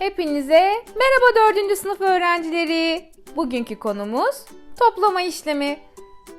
Hepinize merhaba 4. sınıf öğrencileri. Bugünkü konumuz toplama işlemi.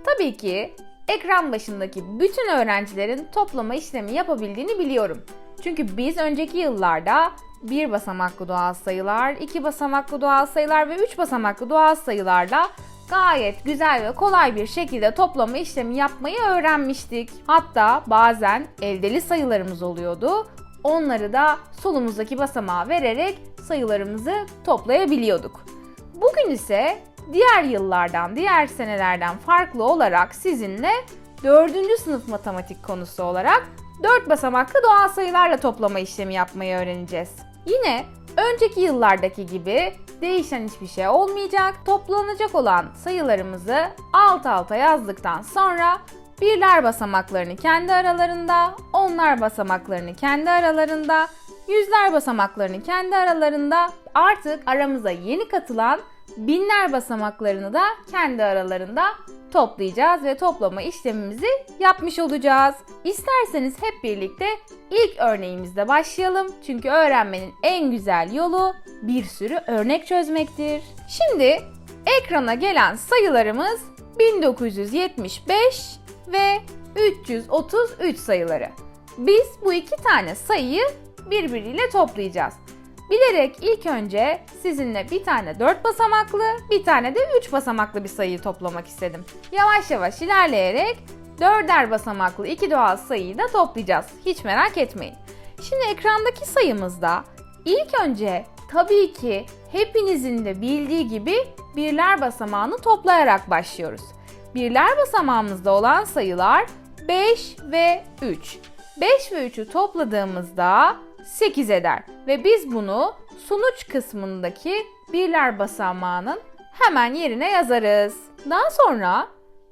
Tabii ki ekran başındaki bütün öğrencilerin toplama işlemi yapabildiğini biliyorum. Çünkü biz önceki yıllarda bir basamaklı doğal sayılar, iki basamaklı doğal sayılar ve üç basamaklı doğal sayılarla gayet güzel ve kolay bir şekilde toplama işlemi yapmayı öğrenmiştik. Hatta bazen eldeli sayılarımız oluyordu. Onları da solumuzdaki basamağa vererek sayılarımızı toplayabiliyorduk. Bugün ise diğer yıllardan, diğer senelerden farklı olarak sizinle 4. sınıf matematik konusu olarak 4 basamaklı doğal sayılarla toplama işlemi yapmayı öğreneceğiz. Yine önceki yıllardaki gibi değişen hiçbir şey olmayacak. Toplanacak olan sayılarımızı alt alta yazdıktan sonra birler basamaklarını kendi aralarında, onlar basamaklarını kendi aralarında, yüzler basamaklarını kendi aralarında, artık aramıza yeni katılan binler basamaklarını da kendi aralarında toplayacağız ve toplama işlemimizi yapmış olacağız. İsterseniz hep birlikte ilk örneğimizde başlayalım. Çünkü öğrenmenin en güzel yolu bir sürü örnek çözmektir. Şimdi ekrana gelen sayılarımız 1975 ve 333 sayıları. Biz bu iki tane sayıyı birbiriyle toplayacağız. Bilerek ilk önce sizinle bir tane 4 basamaklı, bir tane de 3 basamaklı bir sayıyı toplamak istedim. Yavaş yavaş ilerleyerek 4'er basamaklı iki doğal sayıyı da toplayacağız. Hiç merak etmeyin. Şimdi ekrandaki sayımızda ilk önce tabii ki hepinizin de bildiği gibi birler basamağını toplayarak başlıyoruz. Birler basamağımızda olan sayılar 5 ve 3. 5 ve 3'ü topladığımızda 8 eder ve biz bunu sonuç kısmındaki birler basamağının hemen yerine yazarız. Daha sonra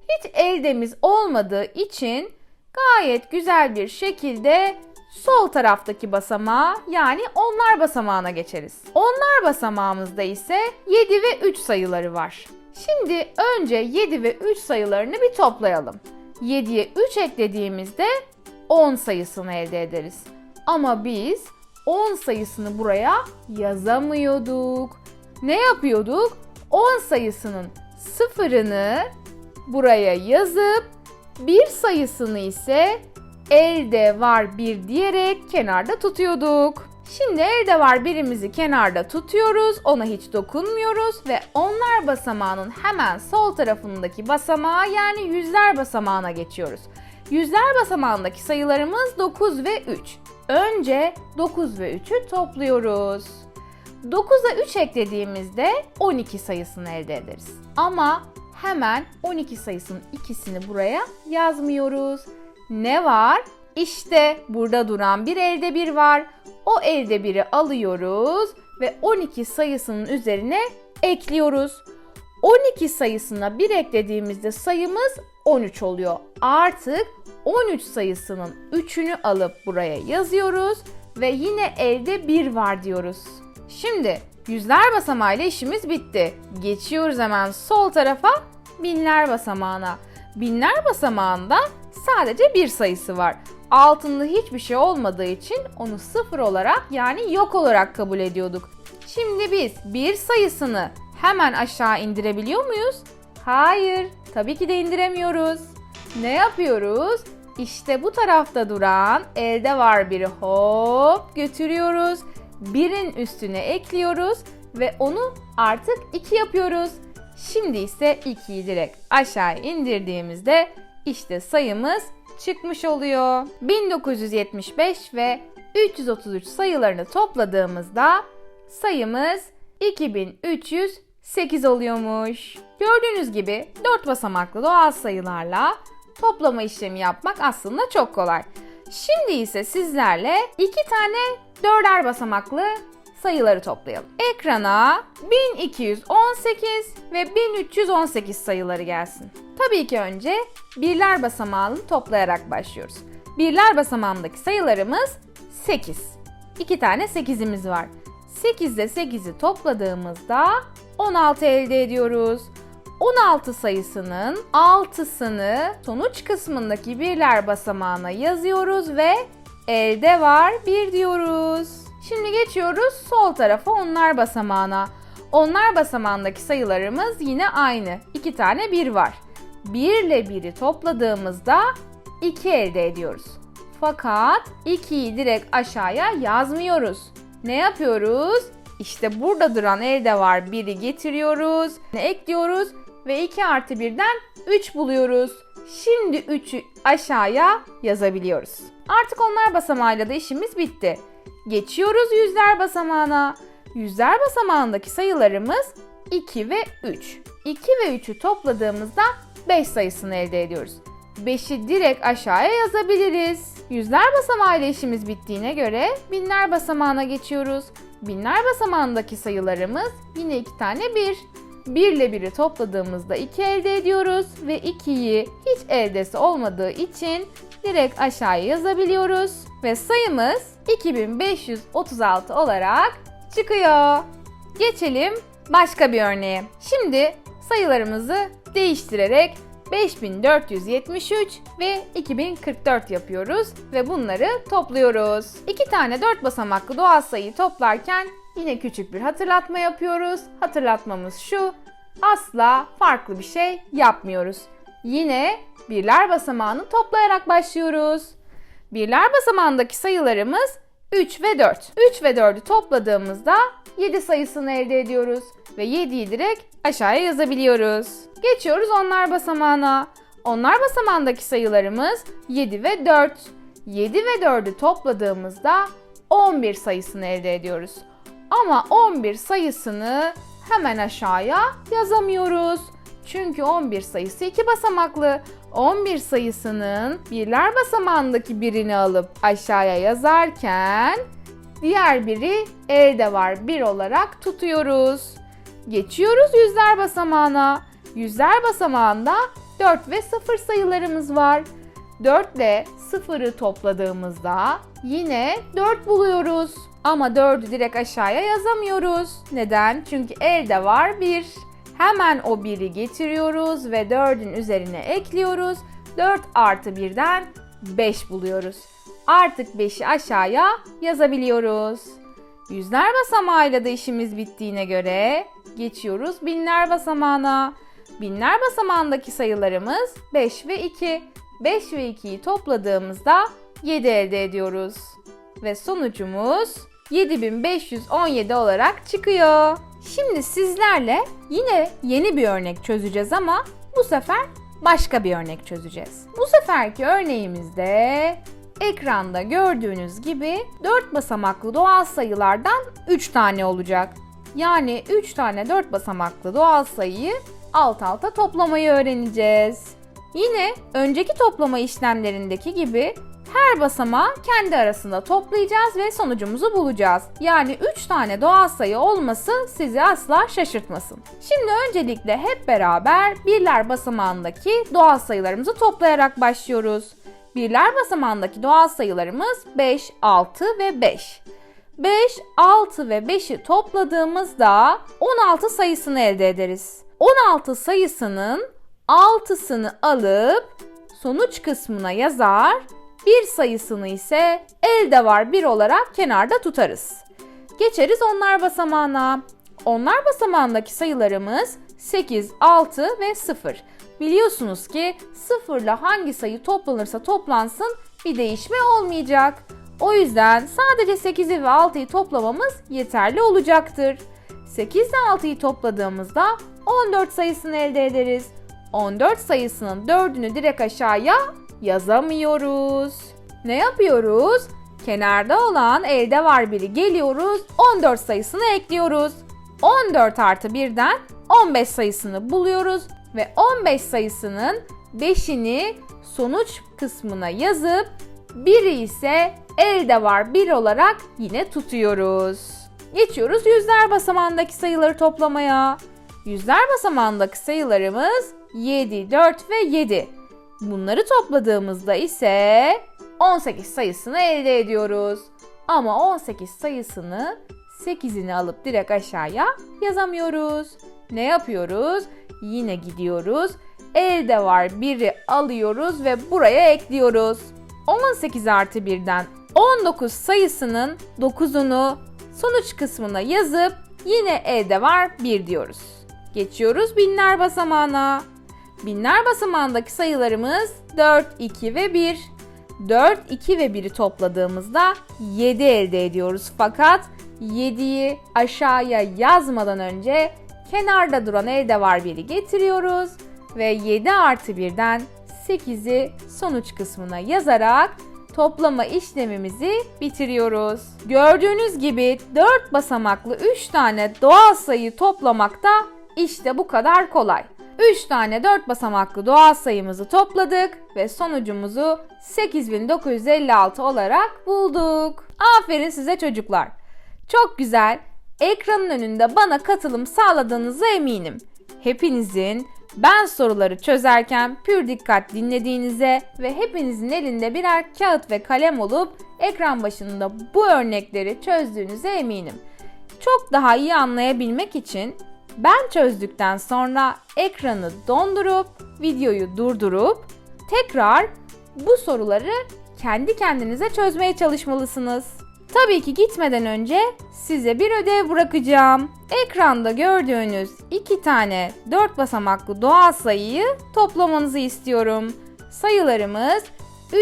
hiç eldemiz olmadığı için gayet güzel bir şekilde sol taraftaki basamağa yani onlar basamağına geçeriz. Onlar basamağımızda ise 7 ve 3 sayıları var. Şimdi önce 7 ve 3 sayılarını bir toplayalım. 7'ye 3 eklediğimizde 10 sayısını elde ederiz. Ama biz 10 sayısını buraya yazamıyorduk. Ne yapıyorduk? 10 sayısının sıfırını buraya yazıp bir sayısını ise elde var bir diyerek kenarda tutuyorduk. Şimdi elde var birimizi kenarda tutuyoruz, ona hiç dokunmuyoruz ve onlar basamağının hemen sol tarafındaki basamağa yani yüzler basamağına geçiyoruz. Yüzler basamağındaki sayılarımız 9 ve 3. Önce 9 ve 3'ü topluyoruz. 9'a 3 eklediğimizde 12 sayısını elde ederiz. Ama hemen 12 sayısının ikisini buraya yazmıyoruz. Ne var? İşte burada duran bir elde bir var. O elde biri alıyoruz ve 12 sayısının üzerine ekliyoruz. 12 sayısına 1 eklediğimizde sayımız 13 oluyor. Artık 13 sayısının 3'ünü alıp buraya yazıyoruz ve yine elde 1 var diyoruz. Şimdi yüzler basamağıyla işimiz bitti. Geçiyoruz hemen sol tarafa binler basamağına. Binler basamağında sadece bir sayısı var. Altında hiçbir şey olmadığı için onu sıfır olarak yani yok olarak kabul ediyorduk. Şimdi biz bir sayısını hemen aşağı indirebiliyor muyuz? Hayır, tabii ki de indiremiyoruz. Ne yapıyoruz? İşte bu tarafta duran elde var biri hop götürüyoruz. Birin üstüne ekliyoruz ve onu artık 2 yapıyoruz. Şimdi ise 2'yi direkt aşağı indirdiğimizde işte sayımız çıkmış oluyor. 1975 ve 333 sayılarını topladığımızda sayımız 2308 oluyormuş. Gördüğünüz gibi 4 basamaklı doğal sayılarla toplama işlemi yapmak aslında çok kolay. Şimdi ise sizlerle iki tane dörder basamaklı sayıları toplayalım. Ekrana 1218 ve 1318 sayıları gelsin. Tabii ki önce birler basamağını toplayarak başlıyoruz. Birler basamağındaki sayılarımız 8. İki tane 8'imiz var. 8 ile 8'i topladığımızda 16 elde ediyoruz. 16 sayısının 6'sını sonuç kısmındaki birler basamağına yazıyoruz ve elde var 1 diyoruz. Şimdi geçiyoruz sol tarafa onlar basamağına. Onlar basamağındaki sayılarımız yine aynı. 2 tane 1 var. 1 ile 1'i topladığımızda 2 elde ediyoruz. Fakat 2'yi direkt aşağıya yazmıyoruz. Ne yapıyoruz? İşte burada duran elde var 1'i getiriyoruz. Ne ekliyoruz? Ve 2 artı 1'den 3 buluyoruz. Şimdi 3'ü aşağıya yazabiliyoruz. Artık onlar basamağıyla da işimiz bitti. Geçiyoruz yüzler basamağına. Yüzler basamağındaki sayılarımız 2 ve 3. 2 ve 3'ü topladığımızda 5 sayısını elde ediyoruz. 5'i direkt aşağıya yazabiliriz. Yüzler basamağıyla işimiz bittiğine göre binler basamağına geçiyoruz. Binler basamağındaki sayılarımız yine 2 tane 1. 1 ile 1'i topladığımızda 2 elde ediyoruz ve 2'yi hiç eldesi olmadığı için direkt aşağıya yazabiliyoruz ve sayımız 2536 olarak çıkıyor. Geçelim başka bir örneğe. Şimdi sayılarımızı değiştirerek 5473 ve 2044 yapıyoruz ve bunları topluyoruz. İki tane 4 basamaklı doğal sayıyı toplarken yine küçük bir hatırlatma yapıyoruz. Hatırlatmamız şu, asla farklı bir şey yapmıyoruz. Yine birler basamağını toplayarak başlıyoruz. Birler basamağındaki sayılarımız 3 ve 4. 3 ve 4'ü topladığımızda 7 sayısını elde ediyoruz ve 7'yi direkt aşağıya yazabiliyoruz. Geçiyoruz onlar basamağına. Onlar basamağındaki sayılarımız 7 ve 4. 7 ve 4'ü topladığımızda 11 sayısını elde ediyoruz. Ama 11 sayısını hemen aşağıya yazamıyoruz. Çünkü 11 sayısı iki basamaklı. 11 sayısının birler basamağındaki birini alıp aşağıya yazarken diğer biri elde var bir olarak tutuyoruz. Geçiyoruz yüzler basamağına. Yüzler basamağında 4 ve 0 sayılarımız var. 4 ile 0'ı topladığımızda yine 4 buluyoruz. Ama 4'ü direkt aşağıya yazamıyoruz. Neden? Çünkü elde var 1. Hemen o 1'i getiriyoruz ve 4'ün üzerine ekliyoruz. 4 artı 1'den 5 buluyoruz. Artık 5'i aşağıya yazabiliyoruz. Yüzler basamağıyla da işimiz bittiğine göre geçiyoruz binler basamağına. Binler basamağındaki sayılarımız 5 ve 2. 5 ve 2'yi topladığımızda 7 elde ediyoruz. Ve sonucumuz 7517 olarak çıkıyor. Şimdi sizlerle yine yeni bir örnek çözeceğiz ama bu sefer başka bir örnek çözeceğiz. Bu seferki örneğimizde ekranda gördüğünüz gibi 4 basamaklı doğal sayılardan 3 tane olacak. Yani 3 tane 4 basamaklı doğal sayıyı alt alta toplamayı öğreneceğiz. Yine önceki toplama işlemlerindeki gibi her basamağı kendi arasında toplayacağız ve sonucumuzu bulacağız. Yani 3 tane doğal sayı olması sizi asla şaşırtmasın. Şimdi öncelikle hep beraber birler basamağındaki doğal sayılarımızı toplayarak başlıyoruz. Birler basamağındaki doğal sayılarımız 5, 6 ve 5. 5, 6 ve 5'i topladığımızda 16 sayısını elde ederiz. 16 sayısının 6'sını alıp sonuç kısmına yazar, bir sayısını ise elde var bir olarak kenarda tutarız. Geçeriz onlar basamağına. Onlar basamağındaki sayılarımız 8, 6 ve 0. Biliyorsunuz ki 0 ile hangi sayı toplanırsa toplansın bir değişme olmayacak. O yüzden sadece 8'i ve 6'yı toplamamız yeterli olacaktır. 8 ile 6'yı topladığımızda 14 sayısını elde ederiz. 14 sayısının 4'ünü direkt aşağıya yazamıyoruz. Ne yapıyoruz? Kenarda olan elde var biri geliyoruz 14 sayısını ekliyoruz. 14 artı 1'den 15 sayısını buluyoruz ve 15 sayısının 5'ini sonuç kısmına yazıp biri ise elde var 1 olarak yine tutuyoruz. Geçiyoruz yüzler basamağındaki sayıları toplamaya. Yüzler basamağındaki sayılarımız 7, 4 ve 7. Bunları topladığımızda ise 18 sayısını elde ediyoruz. Ama 18 sayısını 8'ini alıp direkt aşağıya yazamıyoruz. Ne yapıyoruz? Yine gidiyoruz. Elde var biri alıyoruz ve buraya ekliyoruz. 18 artı 1'den 19 sayısının 9'unu sonuç kısmına yazıp yine E'de var 1 diyoruz. Geçiyoruz binler basamağına. Binler basamağındaki sayılarımız 4, 2 ve 1. 4, 2 ve 1'i topladığımızda 7 elde ediyoruz. Fakat 7'yi aşağıya yazmadan önce kenarda duran elde var 1'i getiriyoruz. Ve 7 artı 1'den 8'i sonuç kısmına yazarak toplama işlemimizi bitiriyoruz. Gördüğünüz gibi 4 basamaklı 3 tane doğal sayı toplamak da işte bu kadar kolay. 3 tane 4 basamaklı doğal sayımızı topladık ve sonucumuzu 8956 olarak bulduk. Aferin size çocuklar. Çok güzel. Ekranın önünde bana katılım sağladığınıza eminim. Hepinizin ben soruları çözerken pür dikkat dinlediğinize ve hepinizin elinde birer kağıt ve kalem olup ekran başında bu örnekleri çözdüğünüze eminim. Çok daha iyi anlayabilmek için ben çözdükten sonra ekranı dondurup videoyu durdurup tekrar bu soruları kendi kendinize çözmeye çalışmalısınız. Tabii ki gitmeden önce size bir ödev bırakacağım. Ekranda gördüğünüz iki tane 4 basamaklı doğal sayıyı toplamanızı istiyorum. Sayılarımız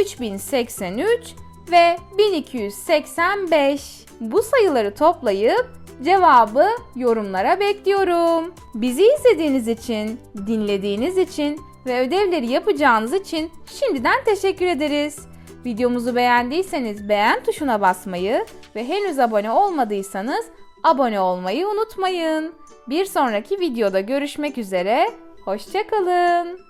3083 ve 1285. Bu sayıları toplayıp cevabı yorumlara bekliyorum. Bizi izlediğiniz için, dinlediğiniz için ve ödevleri yapacağınız için şimdiden teşekkür ederiz. Videomuzu beğendiyseniz beğen tuşuna basmayı ve henüz abone olmadıysanız abone olmayı unutmayın. Bir sonraki videoda görüşmek üzere, hoşçakalın.